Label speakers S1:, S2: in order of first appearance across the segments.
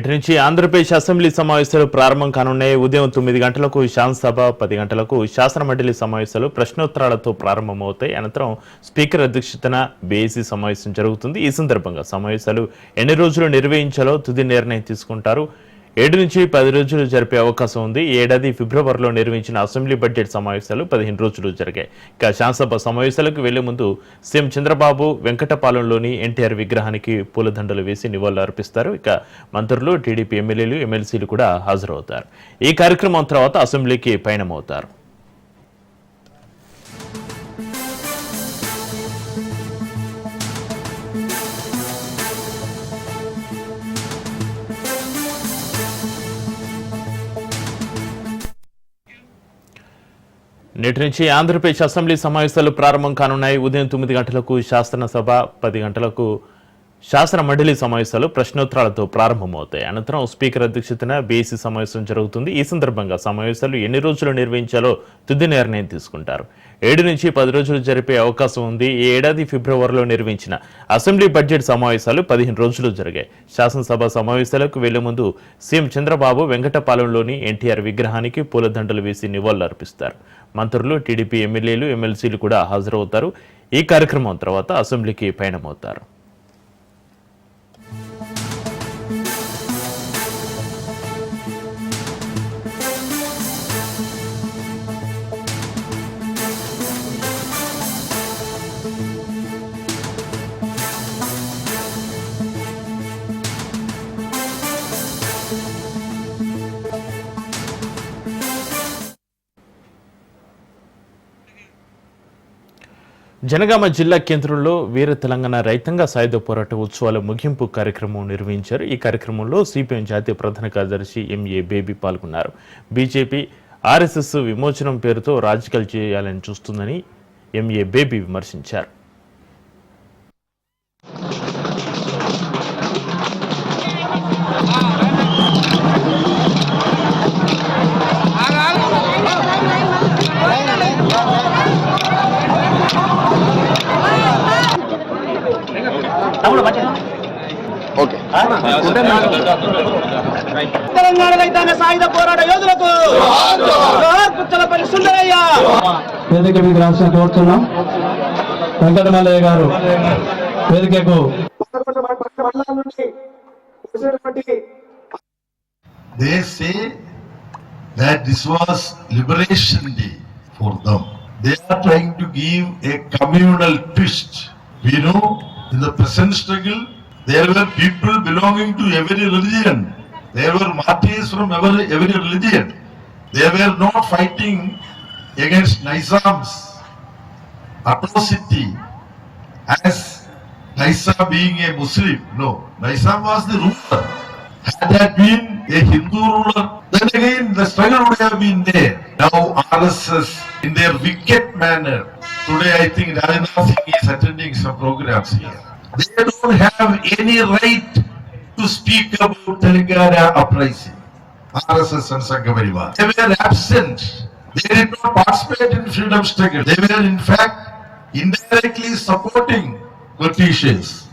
S1: నేటి నుంచి ఆంధ్రప్రదేశ్ అసెంబ్లీ సమావేశాలు ప్రారంభం కానున్నాయి. ఉదయం తొమ్మిది గంటలకు శాసనసభ పది గంటలకు శాసన మండలి సమావేశాలు ప్రశ్నోత్తరాలతో ప్రారంభమవుతాయి. అనంతరం స్పీకర్ అధ్యక్షతన బీఏసీ సమావేశం జరుగుతుంది. ఈ సందర్భంగా సమావేశాలు ఎన్ని రోజులు నిర్వహించాలో తుది నిర్ణయం తీసుకుంటారు. ఏడు నుంచి పది రోజులు జరిపే అవకాశం ఉంది. ఏడాది ఫిబ్రవరిలో నిర్వహించిన అసెంబ్లీ బడ్జెట్ సమావేశాలు పదిహేను రోజులు జరిగాయి. ఇక శాసనసభ సమావేశాలకు వెళ్ళే ముందు సీఎం చంద్రబాబు వెంకటపాలెంలోని ఎన్టీఆర్ విగ్రహానికి పూలదండలు వేసి నివాళులు అర్పిస్తారు. ఇక మంత్రులు టీడీపీ ఎమ్మెల్యేలు ఎమ్మెల్సీలు కూడా హాజరవుతారు. ఈ కార్యక్రమం తర్వాత అసెంబ్లీకి పయనమవుతారు. నేటి నుంచి ఆంధ్రప్రదేశ్ అసెంబ్లీ సమావేశాలు ప్రారంభం కానున్నాయి. ఉదయం తొమ్మిది గంటలకు శాసనసభ పది గంటలకు శాసన మండలి సమావేశాలు ప్రశ్నోత్తరాలతో ప్రారంభమవుతాయి. అనంతరం స్పీకర్ అధ్యక్షతన బీసీ సమావేశం జరుగుతుంది. ఈ సందర్భంగా సమావేశాలు ఎన్ని రోజులు నిర్వహించాలో తుది నిర్ణయం తీసుకుంటారు. ఏడు నుంచి పది రోజులు జరిపే అవకాశం ఉంది. ఈ ఏడాది ఫిబ్రవరిలో నిర్వహించిన అసెంబ్లీ బడ్జెట్ సమావేశాలు పదిహేను రోజులు జరిగాయి. శాసనసభ సమావేశాలకు వెళ్ళే ముందు సీఎం చంద్రబాబు వెంకటపాలెంలోని ఎన్టీఆర్ విగ్రహానికి పూలదండలు వేసి నివాళులు అర్పిస్తారు మంత్రులు టీడీపీ ఎమ్మెల్యేలు ఎమ్మెల్సీలు కూడా హాజరవుతారు. ఈ కార్యక్రమం తర్వాత అసెంబ్లీకి పయనమవుతారు. జనగామ జిల్లా కేంద్రంలో వీర తెలంగాణ రైతాంగ సాయుధ పోరాట ఉత్సవాల ముగింపు కార్యక్రమం నిర్వహించారు. ఈ కార్యక్రమంలో సిపిఎం జాతీయ ప్రధాన కార్యదర్శి ఎంఏ బేబీ పాల్గొన్నారు. బీజేపీ ఆర్ఎస్ఎస్ విమోచనం పేరుతో రాజకీయాలు చేయాలని చూస్తుందని ఎంఏ బేబీ విమర్శించారు.
S2: ఓకే
S3: తెలంగాణ రైతాంగ సాయుధ పోరాట యోధులకు పుచ్చలపల్లి సుందరయ్య
S4: వేదిక మీద రాష్ట్రం కోరుతున్నాం వెంకటమల్లయ్య గారు వేదికకు
S5: they say that this was liberation day for them. They are trying to give a communal twist. We know in the present struggle, there were people belonging to every religion. There were martyrs from every, every religion. They were not fighting against Nizam's atrocity as Nizam being a Muslim. No, Nizam was the ruler. Had that been a Hindu ruler, then again the struggle would have been there. Now RSS in their wicked manner. Today I think Rajnath Singh is attending some programs here. They don't have any right to speak about Telangana uprising. RSS and Sanghaparivar. They were absent. They did not participate in freedom struggle. They were in fact indirectly supporting Britishers.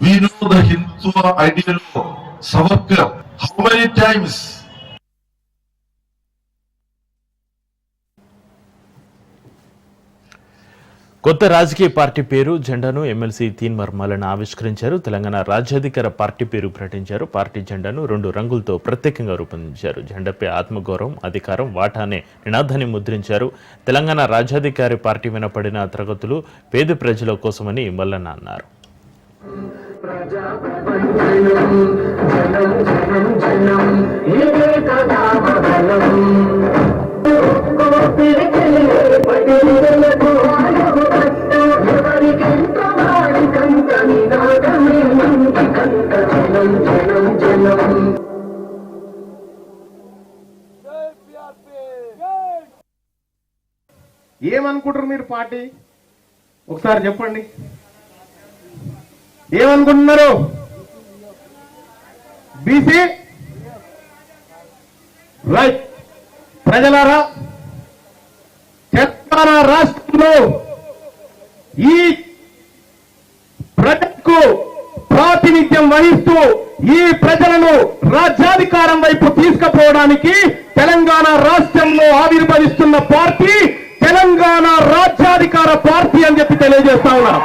S5: We know the Hindu ideal of Savarkar. How many times
S1: కొత్త రాజకీయ party పేరు జెండాను MLC తీన్ మర్మాలను ఆవిష్కరించారు. తెలంగాణ రాజ్యాధికార party పేరు ప్రకటించారు. Party జెండాను రెండు రంగులతో ప్రత్యేకంగా రూపొందించారు. జెండాపై ఆత్మగౌరవం అధికారం వాటా అనే నినాదాన్ని ముద్రించారు. తెలంగాణ రాజ్యాధికారి పార్టీ వినపడిన తరగతులు పేద ప్రజల కోసమని మల్లన్న అన్నారు.
S6: ఏమనుకుంటారు మీరు పార్టీ? ఒకసారి చెప్పండి. ఏమనుకుంటున్నారు? బీసీ? రైట్. ప్రజలారా తెలంగాణ రాష్ట్రంలో ఈ ప్రజకు ప్రాతినిధ్యం వహిస్తూ ఈ ప్రజలను రాజ్యాధికారం వైపు తీసుకుపోవడానికి తెలంగాణ రాష్ట్రంలో ఆవిర్భవిస్తున్న పార్టీ తెలంగాణ రాజ్యాధికార పార్టీ అని చెప్పి తెలియజేస్తా ఉన్నాం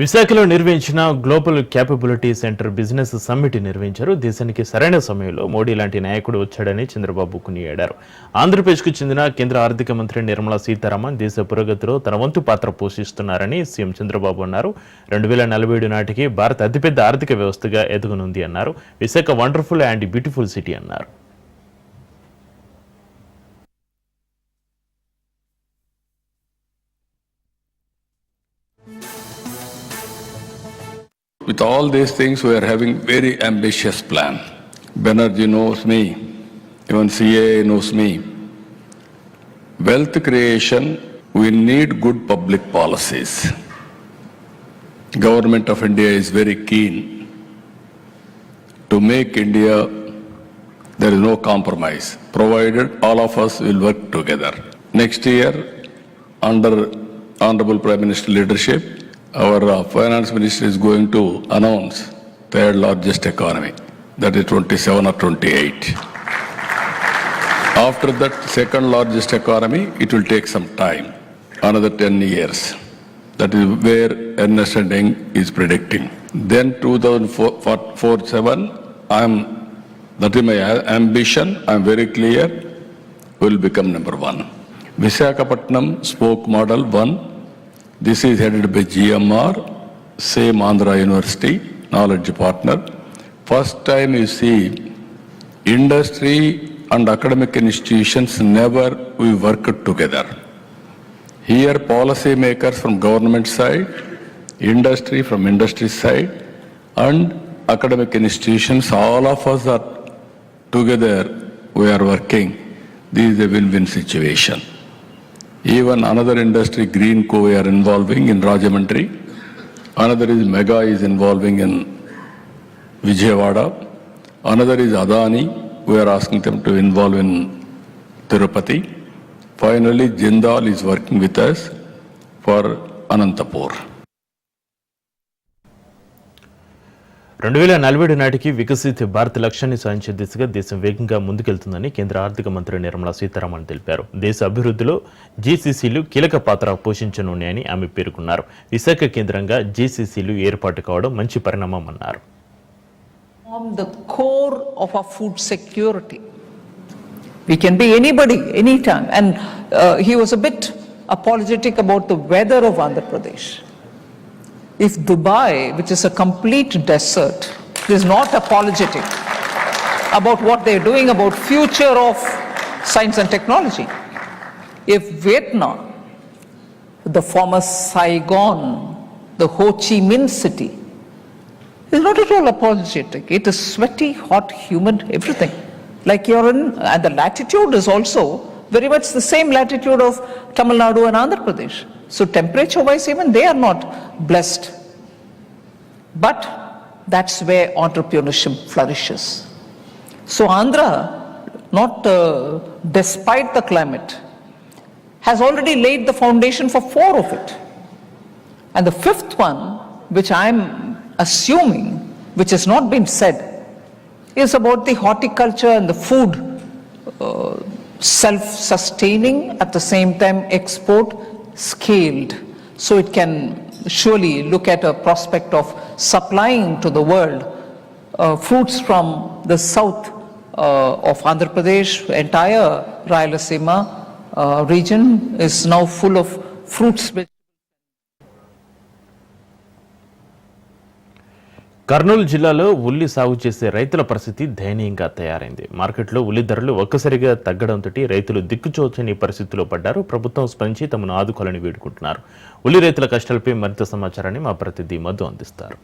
S1: విశాఖలో నిర్వహించిన global capability centre business summit నిర్వహించారు. దేశానికి సరైన సమయంలో మోడీ లాంటి నాయకుడు వచ్చాడని చంద్రబాబు కొనియాడారు. ఆంధ్రప్రదేశ్కు చెందిన కేంద్ర ఆర్థిక మంత్రి నిర్మలా సీతారామన్ దేశ పురోగతిలో తన వంతు పాత్ర పోషిస్తున్నారని సీఎం చంద్రబాబు అన్నారు. రెండు వేల నలభై ఏడు నాటికి భారత్ అతిపెద్ద ఆర్థిక వ్యవస్థగా ఎదగనుంది అన్నారు. Visakha wonderful and beautiful city అన్నారు.
S2: With all these things, we are having very ambitious plan. Banerjee knows me, even CA knows me. Wealth creation, we need good public policies. Government of India is very keen to make India, there is no compromise, provided all of us will work together. Next year, under Honorable Prime Minister leadership, our uh, Finance Minister is going to announce third largest economy, that is 27 or 28. After that second largest economy, it will take some time, another 10 years. That is where Ernest and is predicting. Then 2047, I am, that is my ambition, I am very clear, will become number one. Visakhapatnam spoke model one, this is headed by GMR, same Andhra University, knowledge partner. First time you see industry and academic institutions never we worked together. Here policy makers from government side, industry from industry side, and academic institutions, all of us are together, we are working. This is a win-win situation. Even another industry, Green Co, are involving in Rajamandri. Another is Mega is involving in Vijayawada. Another is Adani. We are asking them to involve in Tirupati. Finally, Jindal is working with us for Anantapur.
S1: రెండు వేల నలభై ఏడు నాటికి వికసిత్ భారత్ లక్ష్యాన్ని సాధించే దిశగా దేశం వేగంగా ముందుకెళ్తుందని కేంద్ర ఆర్థిక మంత్రి నిర్మలా సీతారామన్ తెలిపారు దేశ అభివృద్ధిలో జీసీసీలు కీలక పాత్ర పోషించనున్నాయని ఆమె పేర్కొన్నారు విశాఖ కేంద్రంగా జీసీసీలు ఏర్పాటు కావడం మంచి పరిణామం అన్నారు
S7: form the core of our food security. We can be anybody, anytime. And uh, he was a bit apologetic about the weather of Andhra Pradesh. If Dubai, which is a complete desert, is not apologetic about what they're doing about future of science and technology, if Vietnam, the former Saigon, the Ho Chi Minh city, is not at all apologetic. It is sweaty, hot, humid, everything. Like you're in, and the latitude is also very much the same latitude of Tamil Nadu and Andhra Pradesh. So temperature wise, even they are not blessed. But that's where entrepreneurship flourishes. So Andhra, not uh, despite the climate, has already laid the foundation for four of it. And the fifth one, which I'm assuming, which has not been said, is about the horticulture and the food uh, self sustaining, at the same time, export scaled. So it can surely look at a prospect of supplying to the world uh, fruits from the south uh, of Andhra Pradesh, entire Rayalaseema uh, region is now full of fruits.
S1: Kurnool జిల్లాలో ఉల్లి సాగు చేసే రైతుల పరిస్థితి దయనీయంగా తయారైంది. మార్కెట్లో ఉల్లి ధరలు ఒక్కసారిగా తగ్గడంతో రైతులు దిక్కుచోచని పరిస్థితిలో పడ్డారు. ప్రభుత్వం స్పందించి తమను ఆదుకోవాలని వేడుకుంటున్నారు. ఉల్లి రైతుల కష్టాలపై మరింత సమాచారాన్ని మా ప్రతినిధి మధు అందిస్తారు.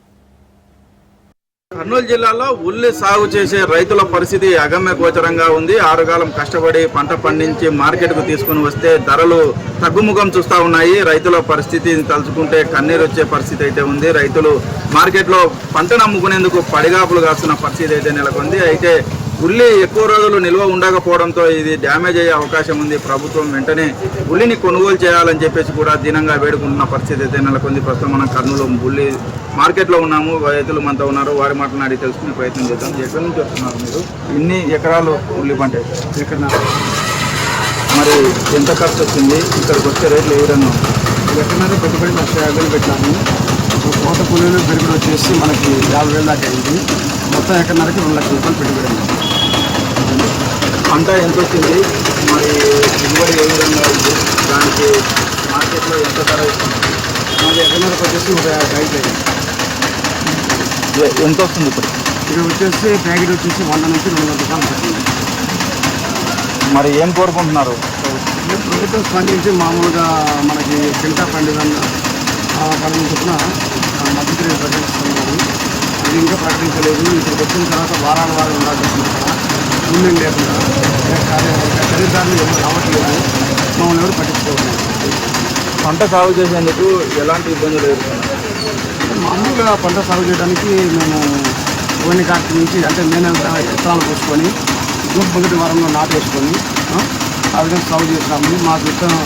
S8: కర్నూలు జిల్లాలో ఉల్లి సాగు చేసే రైతుల పరిస్థితి అగమ్య గోచరంగా ఉంది. ఆరుగాలం కష్టపడి పంట పండించి మార్కెట్కు తీసుకుని వస్తే ధరలు తగ్గుముఖం చూస్తూ ఉన్నాయి. రైతుల పరిస్థితిని తలుచుకుంటే కన్నీరు వచ్చే పరిస్థితి అయితే ఉంది. రైతులు మార్కెట్లో పంటను అమ్ముకునేందుకు పడిగాపులు కాస్తున్న పరిస్థితి అయితే నెలకొంది. అయితే ఉల్లి ఎక్కువ రోజులు నిల్వ ఉండకపోవడంతో ఇది డ్యామేజ్ అయ్యే అవకాశం ఉంది. ప్రభుత్వం వెంటనే ఉల్లిని కొనుగోలు చేయాలని చెప్పేసి కూడా దీనంగా వేడుకుంటున్న పరిస్థితి అయితే నెలకొంది. ప్రస్తుతం మనం కర్నూలు ఉల్లి మార్కెట్లో ఉన్నాము. రైతులు మనతో ఉన్నారు. వారి మాటలను అడిగి తెలుసుకునే ప్రయత్నం చేద్దాం. ఎక్కడి నుంచి వస్తున్నారు మీరు? ఇన్ని ఎకరాలు ఉల్లి పంట ఎక్కడ మరి ఎంత ఖర్చు వచ్చింది ఇక్కడికి వచ్చే రేట్లు ఏ విధంగా?
S9: ఎక్కడైనా పెట్టుబడి లక్ష యాభై ఇప్పుడు కోత కూలీలు పెరుగుడు వచ్చేసి మనకి యాభై వేలు దాకా అయింది. మొత్తం ఎకరన్నరకి రెండు లక్షల రూపాయలు పెట్టుబడి
S8: పంట ఎంత వచ్చింది? మరి దిగుబడి ఏ విధంగా ఉంది? దానికి మార్కెట్లో ఎంత ధర ఇస్తుంది
S9: మాది ఎకరన్నరకు వచ్చేసి ఒక అయింది
S8: ఎ- ఎంత వస్తుంది ఇప్పుడు?
S9: ఇది వచ్చేసి ప్యాకెట్ వచ్చేసి వంద నుంచి రెండు వందల రూపాయలు పడుతుంది.
S8: మరి ఏం కోరుకుంటున్నారు?
S9: ప్రభుత్వం స్పందించి మామూలుగా మనకి కింటా పండుగ పండుగ చొప్పున మద్దతు ప్రకటిస్తున్నారు అది ఇంకా ప్రకటించలేదు. ఇక్కడికి వచ్చిన తర్వాత వారాల వారం ఉండాల్సి కదా లేకుండా ఖరీదారులు ఎవరు రావట్లేదు. మమ్మల్ని ఎవరు పట్టించుకోవట్లేదు.
S8: పంట సాగు చేసేందుకు ఎలాంటి ఇబ్బందులు ఎదుర్కొన్నారు?
S9: మామూలుగా పంట సాగు చేయడానికి మేము ఓని కాటి నుంచి అంటే నేను విత్తనాలు పోసుకొని జూన్ మొదటి వారంలో నాటు వేసుకొని ఆ, విధంగా సాగు చేసినాము మాకు విత్తనం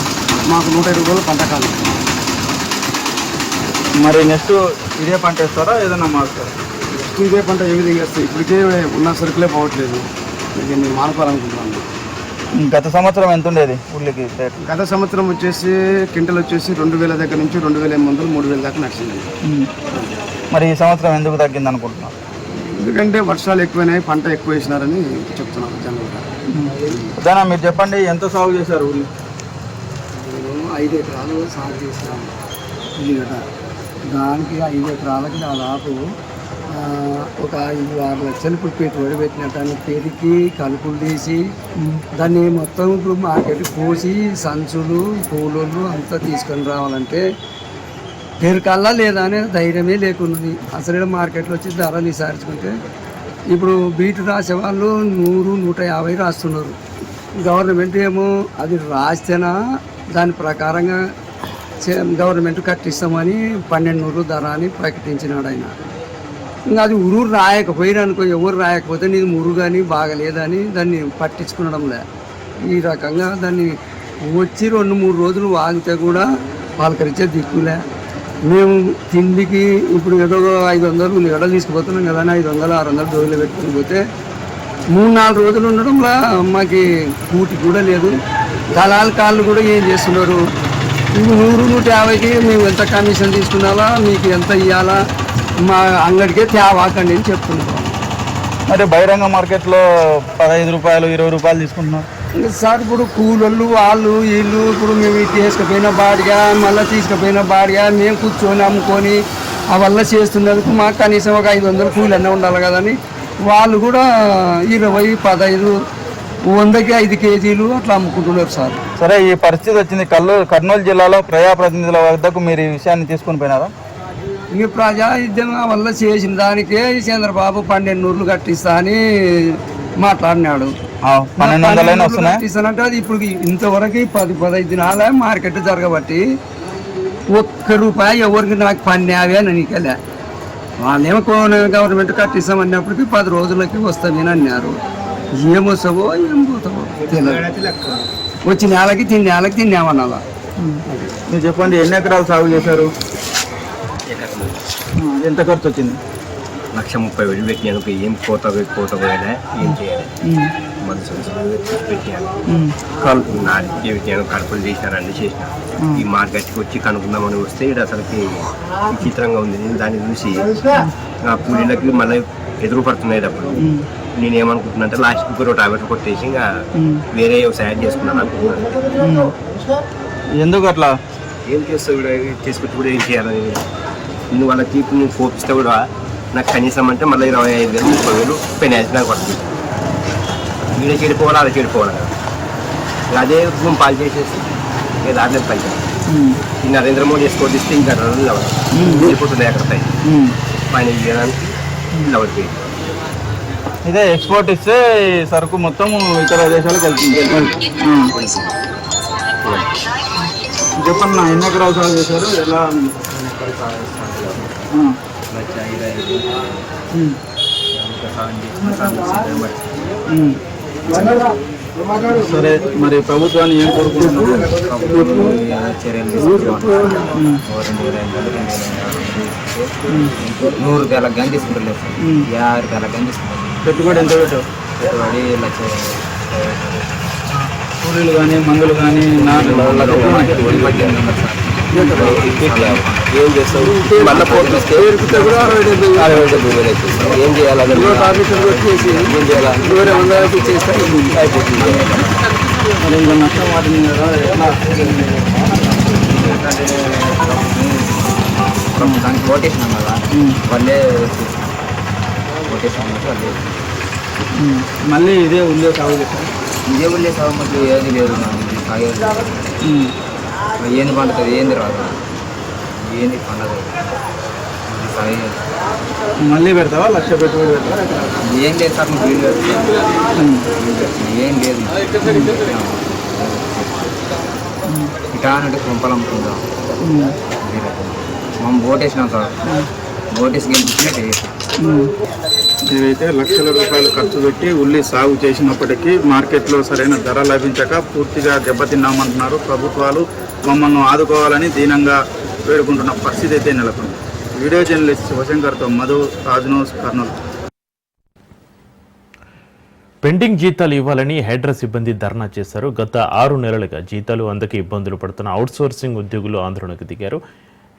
S9: మాకు నూట ఇరవై రోజులు పంట కాలం
S8: మరి నెక్స్ట్ ఇదే పంట వేస్తారా? ఏదైనా మారుతారా
S9: ఇదే పంట ఏ విధంగా వస్తాయి ఇప్పటికే ఉన్న సరుకులే పోవట్లేదు. దీన్ని మానుకోవాలనుకుంటున్నాను
S8: గత సంవత్సరం ఎంత ఉండేది ఉల్లికి రేట్?
S9: గత సంవత్సరం వచ్చేసి క్వింటల్ వచ్చేసి రెండు వేల దగ్గర నుంచి రెండు వేల ఎనిమిది వందలు మూడు వేల దాకా నడిచింది
S8: మరి ఈ సంవత్సరం ఎందుకు తగ్గింది అనుకుంటున్నారు?
S9: ఎందుకంటే వర్షాలు ఎక్కువైనాయి పంట ఎక్కువ వేసినారని చెప్తున్నాను జనరల్గా
S8: దానా మీరు చెప్పండి ఎంత సాగు చేశారు ఉల్లి
S9: నేను ఐదు ఎకరాలు సాగు చేసినాము. ఉల్లిగడ్డ. దానికి ఐదు ఎకరాలకి దాదాపు ఒక ఐదు ఆరు లక్షలు ఇప్పుడు పెట్టుబడి పెట్టిన దాన్ని పెరిగి కలుపులు తీసి దాన్ని మొత్తం ఇప్పుడు మార్కెట్ పోసి సంచులు కూలోళ్ళు అంతా తీసుకొని రావాలంటే పేరుకల్లా లేదా అనే ధైర్యమే లేకున్నది. అసలు మార్కెట్లో వచ్చి ధర నిసారించుకుంటే ఇప్పుడు బీటు రాసే వాళ్ళు నూరు నూట యాభై రాస్తున్నారు. గవర్నమెంట్ ఏమో అది రాస్తేనా దాని ప్రకారంగా చే- గవర్నమెంట్ కట్టిస్తామని పన్నెండు నూరు ధర అని ప్రకటించినాడు ఆయన. ఇంకా అది ఉరువురు రాయకపోయిననుకో ఎవరు రాయకపోతే నీది మురుగని బాగలేదని దాన్ని పట్టించుకునడంలే ఈ రకంగా దాన్ని వచ్చి రెండు మూడు రోజులు వాగితే కూడా పలకరించే దిక్కులే మేము తిండికి ఇప్పుడు ఏదో ఐదు వందలు ఎడలు తీసుకుపోతున్నాం కదా అని ఐదు వందలు ఆరు వందలు డోలు పెట్టుకుని పోతే మూడు నాలుగు రోజులు ఉండడంలో మాకి కూటి కూడా లేదు. దళాల కాళ్ళు కూడా ఏం చేస్తున్నారు? నూరు నూట యాభైకి మేము ఎంత కమిషన్ తీసుకున్నాలా? మీకు ఎంత ఇవ్వాలా మా అంగడికే తేవాకండి అని చెప్తున్నాం.
S8: మరి బహిరంగ మార్కెట్లో పదహైదు రూపాయలు ఇరవై రూపాయలు తీసుకుంటున్నారు.
S9: ఇంకా సార్ ఇప్పుడు కూలోళ్ళు వాళ్ళు వీళ్ళు ఇప్పుడు మేము తీసుకుపోయిన బాడిగా మళ్ళీ తీసుకుపోయిన బాడిగా మేము కూర్చొని అమ్ముకొని ఆ వల్ల చేస్తున్నందుకు మాకు కనీసం ఒక ఐదు వందలు కూలి అన్న ఉండాలి కదని వాళ్ళు కూడా ఇరవై పదహైదు వందకి ఐదు కేజీలు అట్లా అమ్ముకుంటున్నారు సార్.
S8: సరే ఈ పరిస్థితి వచ్చింది. కల్లు కర్నూలు జిల్లాలో ప్రజాప్రతినిధుల వద్దకు మీరు ఈ విషయాన్ని తీసుకొని పోయినారా?
S9: ఇంక ప్రజా ఉద్యమం వల్ల చేసిన దానికే చంద్రబాబు పన్నెండు నూర్లు కట్టిస్తా అని మాట్లాడినాడు. కట్టిస్తానంటే అది ఇప్పుడు ఇంతవరకు పది పదహైదు దినాలే మార్కెట్ జరగబట్టి ఒక్క రూపాయి ఎవరికి నాకు పన్యావే అని నీకెళ్ళా వాళ్ళేమో కోన గవర్నమెంట్ కట్టిస్తామన్నప్పటికీ పది రోజులకి వస్తామని అన్నారు. ఏమొస్తావో ఏం పోతావో తెలియదు వచ్చి నెలకి తిని నెలకి తిన్నామన్నా
S8: మీరు చెప్పండి ఎన్ని ఎకరాలు సాగు చేశారు? ఎంత ఖర్చు వచ్చింది
S10: లక్ష ముప్పై వేలు పెట్టినాను ఏం కోత కోత పోయాలి ఏం చేయాలి. సంవత్సరాలు పెట్టాను నాటికి పెట్టాను కడుపులు చేసినారు అన్ని చేసినాను ఈ మార్కెట్కి వచ్చి కనుక్కుందామని వస్తే ఇక్కడ అసలుకి విచిత్రంగా ఉంది. నేను దాన్ని చూసి ఆ కూలీలకి మళ్ళీ ఎదురు పడుతున్నాయి డబ్బులు నేను ఏమనుకుంటున్నా అంటే లాస్ట్ ఒక టాబ్లెట్ కొట్టేసి ఇంకా వేరే వ్యవసాయం చేసుకున్నాను అనుకుంటున్నాను
S8: ఎందుకు అట్లా?
S10: ఏం చేస్తావు చేసుకుంటూ కూడా ఏం చేయాలని నువ్వు వాళ్ళకి ఇప్పుడు నువ్వు కోపిస్తే కూడా నాకు కనీసం అంటే మళ్ళీ ఇరవై ఐదు వేలు ముప్పై వేలు పెనాల్టీ నాకు పడుతుంది వీడ చెడిపోవాలి అలా చెడిపోవాలి? కదా అదే భూమి పాలు చేసేసి ఇక దాంట్లో పైకి ఈ నరేంద్ర మోడీ స్కోర్ ఇస్తే ఇంకా రెండు వెళ్ళిపోతున్నాయి అక్కడ పై పైన చేయడానికి
S11: ఇదే ఎక్స్పోర్ట్ ఇస్తే సరుకు మొత్తం ఇతర దేశాలకు వెళ్తుంది. చెప్పండి నా ఎన్ని ఎకరాలు సాగు చేశారు? ఎలా. సరే మరి ప్రభుత్వాన్ని ఏం కోరుకుంటున్నారు?
S12: నూరు రూపాయలకు కానీ తీసుకుంటలేదు సార్ యాభై రూపాయలకు కానీ తీసుకుంటారు
S11: పెట్టుబడి ఎంత పెట్టావు?
S12: పెట్టుబడి లక్ష
S11: కూలీలు కానీ మందులు కానీ
S12: ఏం చేస్తావు మళ్ళీ సార్. ఏం చేయాలి ఏం చేయాలి? వేరే వందలకి చేస్తే అయిపోతుంది.
S11: మరి ఇంకా నష్టం వాటిని కదా ఎట్లా?
S12: దానికి ఓటేసినాం కదా. వాళ్ళే ఓటేసినాం వాళ్ళే.
S11: మళ్ళీ ఇదే ఉందే సాగు
S12: ఉండే సాగు ఏది ఇది సాగేది
S11: ఉమ్.
S12: ఏంది పండుతుంది ఏంది రాదు. ఏంది పండదు.
S11: మళ్ళీ పెడతావా? లక్ష పెట్టుబడి పెడతావా?
S12: ఏం లేదు సార్ మీకు వీలు లేదు. ఏం లేదు. ఇటా అంటే కుంపలు అమ్ముకుందాం. మనం ఓటేసినాం సార్. ఓటేసి గెలిపించినట్టు
S11: నేనైతే లక్షల రూపాయలు ఖర్చు పెట్టి ఉల్లి సాగు చేసినప్పటికీ మార్కెట్లో సరైన ధర లభించక పూర్తిగా దెబ్బతిన్నామంటున్నారు. ప్రభుత్వాలు మమ్మల్ని ఆదుకోవాలని దీనంగా వేడుకుంటున్న పరిస్థితి అయితే నెలకొంది. వీడియో జర్నలిస్ట్ శివశంకర్తో మధు రాజ్ కర్నూలు.
S1: పెండింగ్ జీతాలు ఇవ్వాలని హైడ్రా సిబ్బంది ధర్నా చేశారు. గత ఆరు నెలలుగా జీతాలు అందక ఇబ్బందులు పడుతున్న అవుట్సోర్సింగ్ ఉద్యోగులు ఆందోళనకు దిగారు.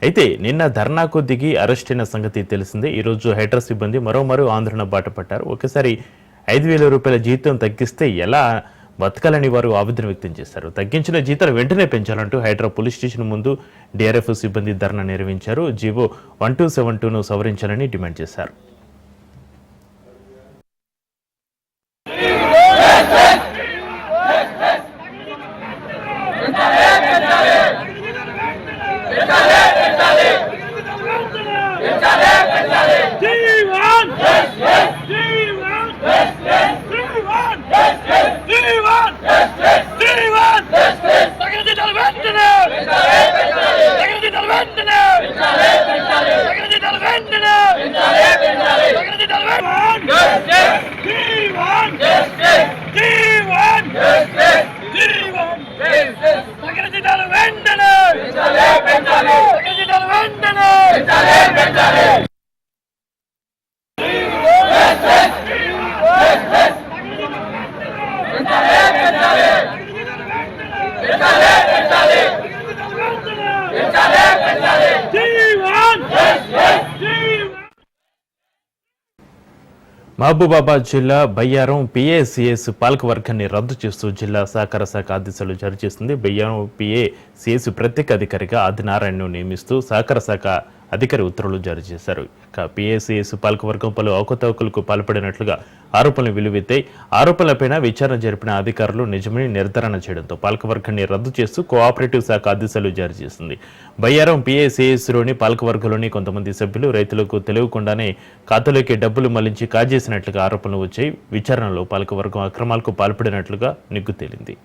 S1: అయితే నిన్న ధర్నాకు దిగి అరెస్ట్ అయిన సంగతి తెలిసిందే. ఈరోజు హైడ్రా సిబ్బంది మరో మరో ఆందోళన బాట పట్టారు ఒకసారి ఐదు వేల రూపాయల జీతం తగ్గిస్తే ఎలా బతకాలని వారు ఆవేదన వ్యక్తం చేశారు. తగ్గించిన జీతాలు వెంటనే పెంచాలంటూ హైడ్రా పోలీస్ స్టేషన్ ముందు డిఆర్ఎఫ్ సిబ్బంది ధర్నా నిర్వహించారు. జీవో వన్ టూ సెవెన్ టూను సవరించాలని డిమాండ్ చేశారు. మహబూబాబాద్ జిల్లా బయ్యారం పిఏసిఎస్ పాలకవర్గాన్ని రద్దు చేస్తూ జిల్లా సహకార శాఖ ఆదేశాలు జారీ చేసింది బయ్యారం పిఏసిఎస్ ప్రత్యేక అధికారిగా ఆదినారాయణను నియమిస్తూ సహకార శాఖ అధికారి ఉత్తర్వులు జారీ చేశారు. ఇక పిఏసిఎస్ పాలకవర్గం పలు అవకతవకలకు పాల్పడినట్లుగా ఆరోపణలు వెలువెత్తాయి ఆరోపణలపైన విచారణ జరిపిన అధికారులు నిజమని నిర్ధారణ చేయడంతో పాలకవర్గాన్ని రద్దు చేస్తూ కోఆపరేటివ్ శాఖ ఆదేశాలు జారీ చేసింది. బయ్యారం పిఏసిఎస్లోని పాలకవర్గంలోని కొంతమంది సభ్యులు రైతులకు తెలియకుండానే ఖాతాలోకి డబ్బులు మళ్ళించి కాజేసినట్లుగా ఆరోపణలు వచ్చాయి. విచారణలో పాలకవర్గం అక్రమాలకు పాల్పడినట్లుగా నిగ్గు తేలింది.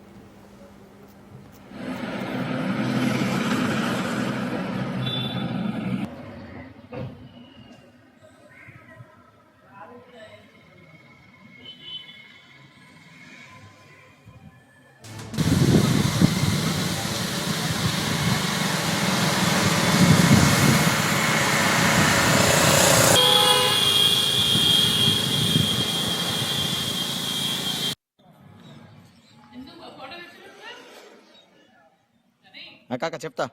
S11: కాక చెప్తా.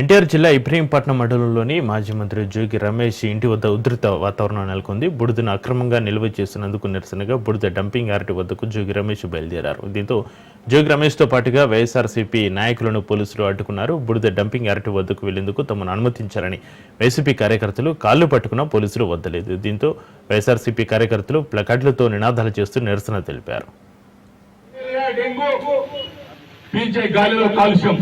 S1: ఎన్టీఆర్ జిల్లా ఇబ్రహీంపట్నం మండలంలోని మాజీ మంత్రి జోగి రమేష్ ఇంటి వద్ద ఉధృత వాతావరణం నెలకొంది. బుడిదను అక్రమంగా నిల్వ చేసినందుకు నిరసనగా బుడిద డంపింగ్ యార్డ్ వద్దకు జోగి రమేష్ బయలుదేరారు. దీంతో జోగి రమేష్తో పాటుగా వైఎస్ఆర్సీపీ నాయకులను పోలీసులు అడ్డుకున్నారు. బుడిద డంపింగ్ యార్డ్ వద్దకు వెళ్ళేందుకు తమను అనుమతించాలని వైసీపీ కార్యకర్తలు కాళ్ళు పట్టుకున్నా పోలీసులు వద్దలేదు. దీంతో వైఎస్ఆర్సీపీ కార్యకర్తలు ప్లకార్డులతో నినాదాలు చేస్తూ నిరసన తెలిపారు.
S6: పీల్చే గాలిలో కాలుష్యం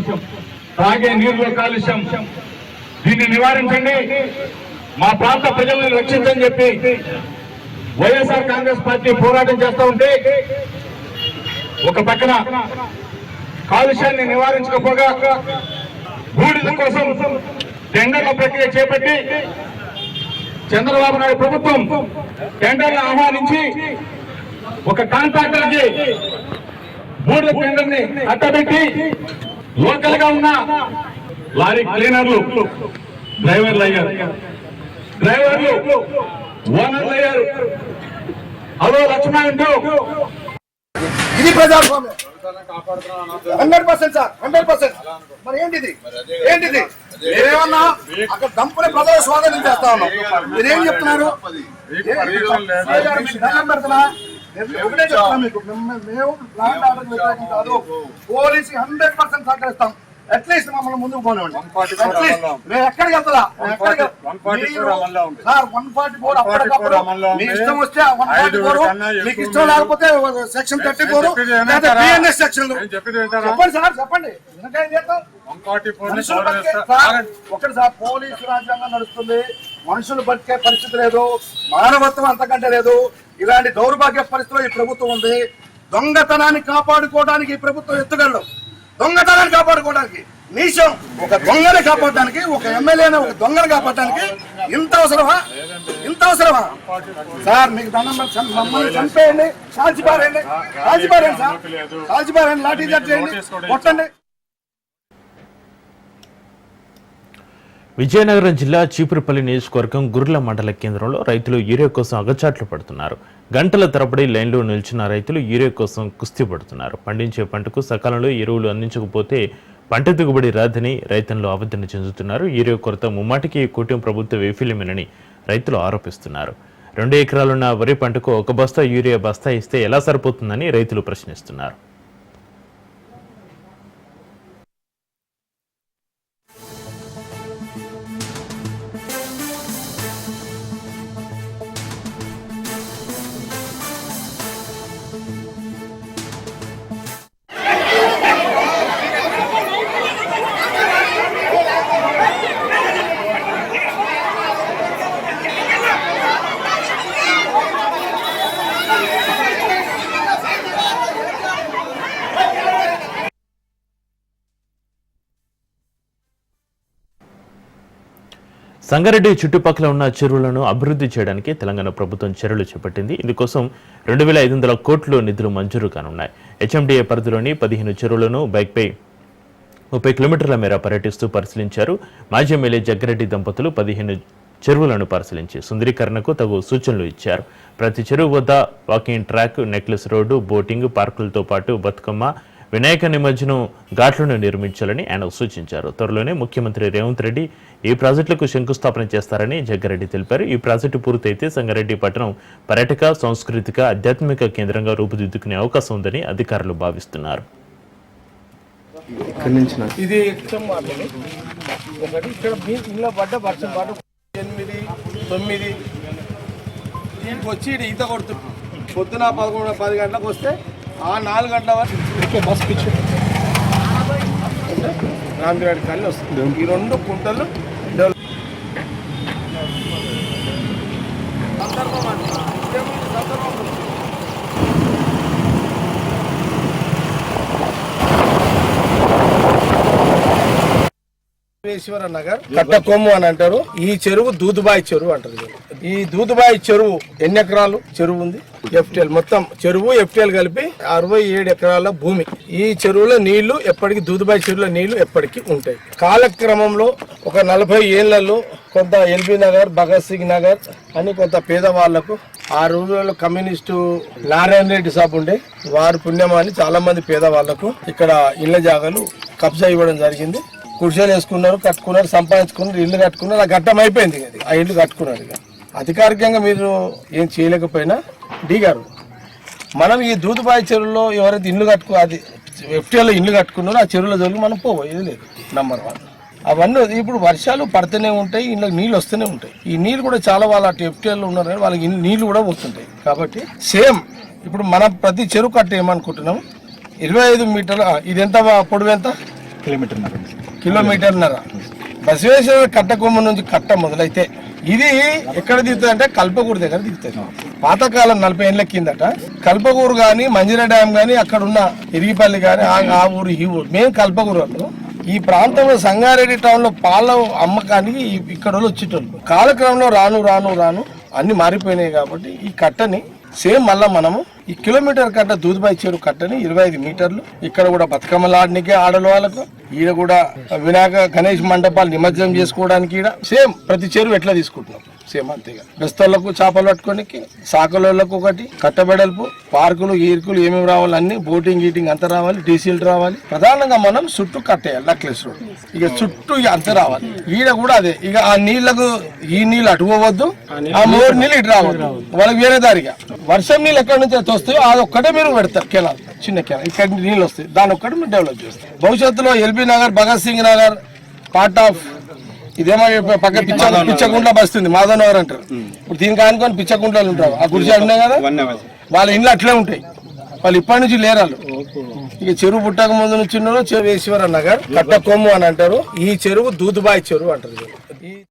S6: తాగే నీరులో కాలుష్యం. దీన్ని నివారించండి. మా ప్రాంత ప్రజలను రక్షించని చెప్పి వైఎస్ఆర్ కాంగ్రెస్ పార్టీ పోరాటం చేస్తూ ఉంటే ఒక పక్కన కాలుష్యాన్ని నివారించకపోగా బూడిద కోసం టెండర్ల ప్రక్రియ చేపట్టి చంద్రబాబు నాయుడు ప్రభుత్వం టెండర్లు ఆహ్వానించి ఒక కాంట్రాక్టర్కి బూడిద టెండర్ని అట్టబెట్టి లోకల్గా ఉన్న లారీ క్లీనర్లు డ్రైవర్లు అయ్యారు డ్రైవర్లు ఓనర్లు అయ్యారు అదో లక్ష్మణ అంటూ
S3: ఇది ప్రజాస్వామ్యం hundred percent sir hundred percent మరి ఏంటిది ఏంటిది మీరేమన్నా అక్కడ దంపుని ప్రజలు స్వాగతం చేస్తా ఉన్నాం మీరేం చెప్తున్నారు ఒకటే చెప్తున్నా మీకు. మేము- మేము ల్యాండ్ ఆర్డర్ వ్యతిరేకం కాదు. పోలీసు హండ్రెడ్ పర్సెంట్ సహకరిస్తాం. అట్లీస్ట్ మమ్మల్ని ముందుకు పోనివ్వండి. మేము ఎక్కడికి వెళ్తా సార్ వన్ ఫార్టీ ఫోర్ అప్పటికప్పుడు మీ ఇష్టం వస్తే వన్ ఫార్టీ ఫోర్ మీకు ఇష్టం లేకపోతే section thirty four BNS section చెప్పండి సార్ చెప్పండి. ఒకటి సార్ పోలీసు రాజ్యాంగం నడుస్తుంది. మనుషులు బతికే పరిస్థితి లేదు. మానవత్వం అంతకంటే లేదు. ఇలాంటి దౌర్భాగ్య పరిస్థితిలో ఈ ప్రభుత్వం ఉంది. దొంగతనాన్ని కాపాడుకోవడానికి ఈ ప్రభుత్వం ఎత్తుగలడు దొంగతనాన్ని కాపాడుకోవడానికి నీచం ఒక దొంగని కాపాడడానికి ఒక ఎమ్మెల్యేని ఒక దొంగని కాపాడడానికి ఇంత అవసరమా? ఇంత అవసరమా? సార్ మీకు దండం మమ్మల్ని చంపేయండి. కాల్చిపారేయండి కాల్చిపారేయండి సార్. కాల్చిపారేయండి లాఠీ చార్జ్ చేయండి. కొట్టండి.
S1: విజయనగరం జిల్లా చీపురుపల్లి నియోజకవర్గం గుర్ల మండల కేంద్రంలో రైతులు యూరియా కోసం అగచాట్లు పడుతున్నారు. గంటల తరబడి లైన్లో నిల్చున్న రైతులు యూరియా కోసం కుస్తీ పడుతున్నారు. పండించే పంటకు సకాలంలో ఎరువులు అందించకపోతే పంట దిగుబడి రాదని రైతులు ఆవేదన చెందుతున్నారు. యూరియా కొరత ముమ్మాటికి కూటమి ప్రభుత్వ వైఫల్యమేనని రైతులు ఆరోపిస్తున్నారు. రెండు ఎకరాలున్న వరి పంటకు ఒక బస్తా యూరియా బస్తా ఇస్తే ఎలా సరిపోతుందని రైతులు ప్రశ్నిస్తున్నారు. సంగారెడ్డి చుట్టుపక్కల ఉన్న చెరువులను అభివృద్ధి చేయడానికి తెలంగాణ ప్రభుత్వం చర్యలు చేపట్టింది. ఇందుకోసం రెండు వేల ఐదు వందల కోట్లు నిధులు మంజూరు కానున్నాయి. హెచ్ఎండిఏ పరిధిలోని పదిహేను చెరువులను బైక్పై ముప్పై కిలోమీటర్ల మేర పర్యటిస్తూ పరిశీలించారు. మాజీ ఎమ్మెల్యే జగ్గారెడ్డి దంపతులు పదిహేను చెరువులను పరిశీలించి సుందరీకరణకు తగు సూచనలు ఇచ్చారు. ప్రతి చెరువు వద్ద walking track necklace road boating పార్కులతో పాటు బతుకమ్మ వినాయక నిమజ్జనం ఘాట్లను నిర్మించాలని ఆయన సూచించారు. త్వరలోనే ముఖ్యమంత్రి రేవంత్ రెడ్డి ఈ ప్రాజెక్టులకు శంకుస్థాపన చేస్తారని జగ్గారెడ్డి తెలిపారు. ఈ ప్రాజెక్టు పూర్తయితే సంగారెడ్డి పట్టణం పర్యాటక సాంస్కృతిక ఆధ్యాత్మిక కేంద్రంగా రూపుదిద్దుకునే అవకాశం ఉందని అధికారులు భావిస్తున్నారు.
S3: ఇది ఇక్కడ పడ్డ వర్షం ఎనిమిది తొమ్మిది దీనికి వచ్చి ఈత కొడుతుంది. పొద్దున పదకొండు పది గంటలకు వస్తే నాలుగు గంటల వరకు బస్ పిచ్చి రామిరెడ్డి కళ్ళు వస్తుంది. ఈ రెండు కుంటలు డెవలప్ సందర్భం అండి ఇదేముంది సందర్భం విశ్వేశ్వర నగర్ కట్టకొమ్ము అని అంటారు. ఈ చెరువు దూదుబాయి చెరువు అంటారు ఈ దూదుబాయి చెరువు ఎన్ని ఎకరాలు? చెరువు ఉంది. ఎఫ్టిఎల్. మొత్తం చెరువు ఎఫ్టిఎల్ కలిపి అరవై ఏడు ఎకరాల భూమి. ఈ చెరువులో నీళ్ళు ఎప్పటికీ దూదుబాయి చెరువులో నీళ్ళు ఎప్పటికీ ఉంటాయి. కాలక్రమంలో ఒక నలభై ఏళ్ళలో కొంత ఎల్బీ నగర్ భగత్ సింగ్ నగర్ అని కొంత పేదవాళ్ళకు ఆ రోజుల్లో కమ్యూనిస్టు నారాయణ రెడ్డి సాబ్ ఉండే వారి పుణ్యమాని చాలా మంది పేదవాళ్ళకు ఇక్కడ ఇళ్ళ జాగాలు కబ్జా ఇవ్వడం జరిగింది. కుర్చీలు వేసుకున్నారు కట్టుకున్నారు సంపాదించుకున్నారు ఇల్లు కట్టుకున్నారు ఆ ఘట్టం అయిపోయింది అది. ఆ ఇల్లు కట్టుకున్నారు ఇక. అధికారికంగా మీరు ఏం చేయలేకపోయినా డి గారు మనం ఈ దూదుబాయి చెరువులో ఎవరైతే ఇల్లు కట్టుకు అది ఎఫ్టీఎల్లో ఇల్లు కట్టుకున్నారో ఆ చెరువుల జోలికి మనం పోయేది లేదు నంబర్ వన్ అవన్నీ ఇప్పుడు వర్షాలు పడుతూనే ఉంటాయి ఇంట్లో నీళ్ళు వస్తూనే ఉంటాయి. ఈ నీళ్ళు కూడా చాలా వాళ్ళు అటు ఎఫ్టీఎల్లో ఉన్నారు కానీ వాళ్ళకి నీళ్ళు కూడా పోతుంటాయి. కాబట్టి సేమ్ ఇప్పుడు మనం ప్రతి చెరువు కట్ట ఏమనుకుంటున్నాం? ఇరవై ఐదు మీటర్ల ఇది ఎంత పొడవు ఎంత? కిలోమీటర్న్నర. బసవేశ్వర కట్టకొమ్మ నుంచి కట్ట మొదలైతే ఇది ఎక్కడ దిగుతుంది అంటే కల్పగూరు దగ్గర దిగుతుంది. పాతకాలం నలభై ఏళ్ళ కిందట కల్పగూరు కానీ మంజిర డ్యామ్ కానీ అక్కడ ఉన్న ఇరిగిపల్లి కానీ ఆ- ఊరు ఈ ఊరు. మేము కల్పగూరు వాళ్ళు ఈ ప్రాంతంలో సంగారెడ్డి టౌన్లో పాల అమ్మకానికి ఇక్కడ వచ్చేటోళ్ళు. కాలక్రమంలో రాను రాను రాను అన్ని మారిపోయినాయి కాబట్టి ఈ కట్టని సేమ్ మళ్ళా మనము ఈ కిలోమీటర్ కట్ట దూదుబాయి చెరువు కట్టని ఇరవై ఐదు మీటర్లు. ఇక్కడ కూడా బతుకమ్మలు ఆడనికే ఆడల వాళ్ళకు ఈడ కూడా వినాయక గణేష్ మండపాలు నిమజ్జనం చేసుకోవడానికి ఈడ. సేమ్ ప్రతి చెరువు ఎట్లా తీసుకుంటున్నాం? సేమ్ అంతేగా. బెస్తోళ్ళకు చేపలు పట్టుకోనికి సాకలోళ్ళకు ఒకటి కట్టబెడల్పు పార్కులు ఈర్కులు ఏమేమి రావాలి అన్ని బోటింగ్ గీటింగ్ అంతా రావాలి డీసీలు రావాలి. ప్రధానంగా మనం చుట్టూ కట్టేయాలి నక్లెస్ రోడ్ ఇక చుట్టూ ఇక అంతా రావాలి. ఈడ కూడా అదే. ఇక ఆ నీళ్ళకు ఈ నీళ్ళు అటు పోవద్దు ఆ మూడు నీళ్ళు ఇటు రావద్దు. వాళ్ళకి వేరే దారిగా. వర్షం నీళ్ళు ఎక్కడి నుంచి వస్తాయో అది ఒక్కటే మీరు పెడతారు కెనాల్ చిన్న కెనాల్ ఇక్కడ నీళ్ళు వస్తాయి. దాని ఒక్కటి మీరు డెవలప్ చేస్తారు. భవిష్యత్తులో LB Nagar Bhagat Singh Nagar part of ఇదేమో పక్క పిచ్చ పిచ్చకుంట్ల బస్తుంది మాధవ్ నగర్ అంటారు. ఇప్పుడు దీనికి ఆనుకొని పిచ్చకుంటలు ఉంటారు. ఆ గుడిచి ఉన్నాయి కదా? వాళ్ళ ఇండ్లు అట్లే ఉంటాయి. వాళ్ళు ఇప్పటి నుంచి లేరు వాళ్ళు. ఇక చెరువు పుట్టక ముందు నుంచి ఉన్నారు చెరువు ఈశ్వర నగర్ కట్ట కొమ్ము అని అంటారు. ఈ చెరువు దూదుబాయి చెరువు అంటారు.